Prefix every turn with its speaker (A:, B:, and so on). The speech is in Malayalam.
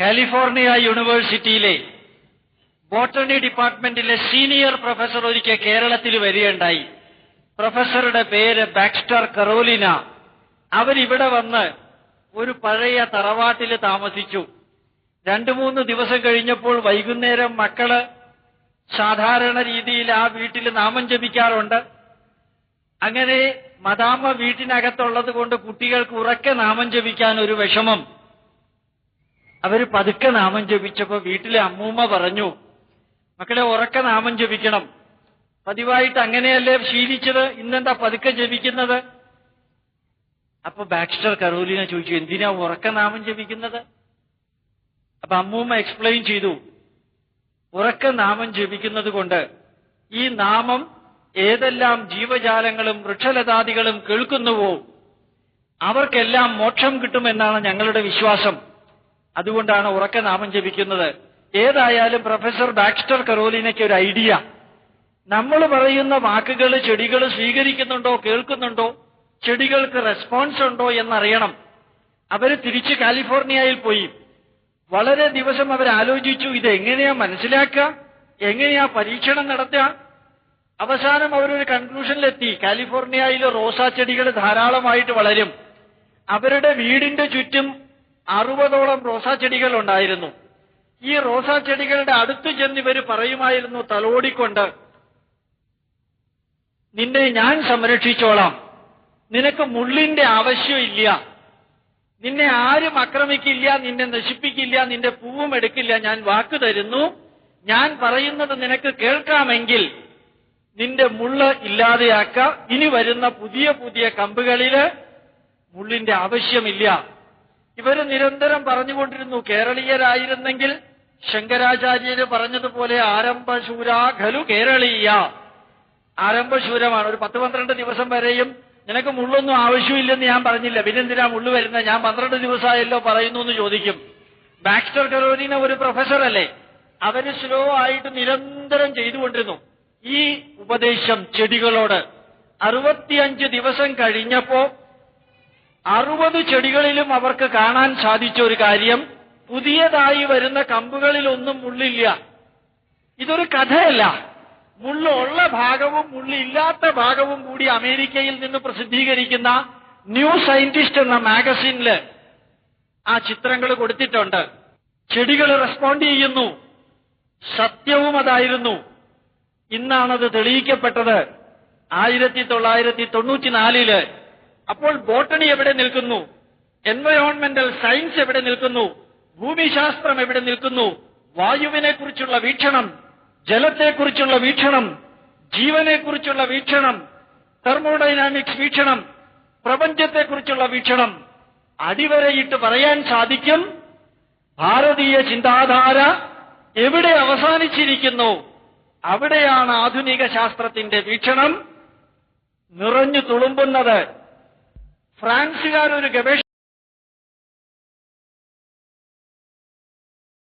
A: കാലിഫോർണിയ യൂണിവേഴ്സിറ്റിയിലെ ബോട്ടണി ഡിപ്പാർട്ട്മെന്റിലെ സീനിയർ പ്രൊഫസർ ഒരിക്കൽ കേരളത്തിൽ വരികയുണ്ടായി. പ്രൊഫസറുടെ പേര് ബാക്സ്റ്റർ കറോലിന അവരിവിടെ വന്ന് ഒരു പഴയ തറവാട്ടിൽ താമസിച്ചു. രണ്ടു മൂന്ന് ദിവസം കഴിഞ്ഞപ്പോൾ വൈകുന്നേരം മക്കൾ സാധാരണ രീതിയിൽ ആ വീട്ടിൽ നാമം ജപിക്കാറുണ്ട്. അങ്ങനെ മദാമ്മ വീട്ടിനകത്തുള്ളത് കൊണ്ട് കുട്ടികൾക്ക് ഉറക്കെ നാമം ജപിക്കാൻ ഒരു വിഷമം. അവർ പതുക്കെ നാമം ജപിച്ചപ്പോ വീട്ടിലെ അമ്മൂമ്മ പറഞ്ഞു മക്കളെ ഉറക്കെ നാമം ജപിക്കണം. പതിവായിട്ട് അങ്ങനെയല്ലേ ശീലിച്ചത്? ഇന്നെന്താ പതുക്കെ ജപിക്കുന്നത്? അപ്പൊ ബാക്സ്റ്റർ കറോലിനെ ചോദിച്ചു എന്തിനാ ഉറക്ക നാമം ജപിക്കുന്നത്? അപ്പൊ അമ്മൂമ്മ എക്സ്പ്ലെയിൻ ചെയ്തു ഉറക്ക നാമം ജപിക്കുന്നത് കൊണ്ട് ഈ നാമം ഏതെല്ലാം ജീവജാലങ്ങളും വൃക്ഷലതാദികളും കേൾക്കുന്നുവോ അവർക്കെല്ലാം മോക്ഷം കിട്ടുമെന്നാണ് ഞങ്ങളുടെ വിശ്വാസം. അതുകൊണ്ടാണ് ഉറക്ക നാമം ജപിക്കുന്നത്. ഏതായാലും പ്രൊഫസർ ബാക്സ്റ്റർ കറോലിനയ്ക്ക് ഒരു ഐഡിയ. നമ്മൾ പറയുന്ന വാക്കുകൾ ചെടികൾ സ്വീകരിക്കുന്നുണ്ടോ കേൾക്കുന്നുണ്ടോ ചെടികൾക്ക് റെസ്പോൺസ് ഉണ്ടോ എന്നറിയണം. അവർ തിരിച്ച് കാലിഫോർണിയയിൽ പോയി. വളരെ ദിവസം അവർ ആലോചിച്ചു ഇത് എങ്ങനെയാ മനസ്സിലാക്കുക? എങ്ങനെയാ പരീക്ഷണം നടത്തുക? അവസാനം അവരൊരു കൺക്ലൂഷനിലെത്തി കാലിഫോർണിയയിൽ റോസാ ചെടികൾ ധാരാളമായിട്ട് വളരും. അവരുടെ വീടിന്റെ ചുറ്റും അറുപതോളം റോസാ ചെടികൾ ഉണ്ടായിരുന്നു. ഈ റോസാ ചെടികളുടെ അടുത്ത് ചെന്ന് ഇവർ പറയുമായിരുന്നു തലോടിക്കൊണ്ട് നിന്നെ ഞാൻ സംരക്ഷിച്ചോളാം. നിനക്ക് മുള്ളിന്റെ ആവശ്യമില്ല നിന്നെ ആരും ആക്രമിക്കില്ല നിന്നെ നശിപ്പിക്കില്ല നിന്റെ പൂവും എടുക്കില്ല. ഞാൻ വാക്ക് തരുന്നു. ഞാൻ പറയുന്നത് നിനക്ക് കേൾക്കാമെങ്കിൽ നിന്റെ മുള്ള ഇല്ലാതെയാക്ക. ഇനി വരുന്ന പുതിയ പുതിയ കമ്പുകളിൽ മുള്ളിന്റെ ആവശ്യമില്ല. ഇവർ നിരന്തരം പറഞ്ഞുകൊണ്ടിരുന്നു കേരളീയരായിരുന്നെങ്കിൽ ശങ്കരാചാര്യര് പറഞ്ഞതുപോലെ ആരംഭശൂര ഖലു കേരളീയ. ആരംഭശൂരമാണ്. ഒരു പത്ത് പന്ത്രണ്ട് ദിവസം വരെയും നിനക്ക് മുള്ളൊന്നും ആവശ്യമില്ലെന്ന് ഞാൻ പറഞ്ഞില്ല. പിന്നെന്തിനാ മുള്ളു വരുന്നത്? ഞാൻ പന്ത്രണ്ട് ദിവസമായല്ലോ പറയുന്നു എന്ന് ചോദിക്കും. ബാക്സ്റ്റർ കരോലിന ഒരു പ്രൊഫസറല്ലേ. അവർ സ്ലോ ആയിട്ട് നിരന്തരം ചെയ്തുകൊണ്ടിരുന്നു. ഈ ഉപദേശം ചെടികളോട്. അറുപത്തിയഞ്ച് ദിവസം കഴിഞ്ഞപ്പോ അറുപത് ചെടികളിലും അവർക്ക് കാണാൻ സാധിച്ച ഒരു കാര്യം പുതിയതായി വരുന്ന കമ്പുകളിലൊന്നും മുള്ളില്ല. ഇതൊരു കഥയല്ല. മുള്ളുള്ള ഭാഗവും മുള്ളില്ലാത്ത ഭാഗവും കൂടി അമേരിക്കയിൽ നിന്ന് പ്രസിദ്ധീകരിക്കുന്ന ന്യൂ സയന്റിസ്റ്റ് എന്ന മാഗസിനിൽ ആ ചിത്രങ്ങൾ കൊടുത്തിട്ടുണ്ട്. ചെടികൾ റെസ്പോണ്ട് ചെയ്യുന്നു. സത്യവും അതായിരുന്നു. ഇന്നാണത് തെളിയിക്കപ്പെട്ടത്. ആയിരത്തി തൊള്ളായിരത്തി തൊണ്ണൂറ്റിനാലിൽ അപ്പോൾ ബോട്ടണി എവിടെ നിൽക്കുന്നു? എൻവയോൺമെന്റൽ സയൻസ് എവിടെ നിൽക്കുന്നു? ഭൂമിശാസ്ത്രം എവിടെ നിൽക്കുന്നു? വായുവിനെ കുറിച്ചുള്ള വീക്ഷണം ജലത്തെക്കുറിച്ചുള്ള വീക്ഷണം ജീവനെക്കുറിച്ചുള്ള വീക്ഷണം തെർമോഡൈനാമിക്സ് വീക്ഷണം പ്രപഞ്ചത്തെക്കുറിച്ചുള്ള വീക്ഷണം. അടിവരയിട്ട് പറയാൻ സാധിക്കും. ഭാരതീയ ചിന്താധാര എവിടെ അവസാനിച്ചിരിക്കുന്നു? അവിടെയാണ് ആധുനിക ശാസ്ത്രത്തിന്റെ വീക്ഷണം. നിറഞ്ഞു തുളുമ്പുന്നത് ഫ്രാൻസുകാർ ഒരു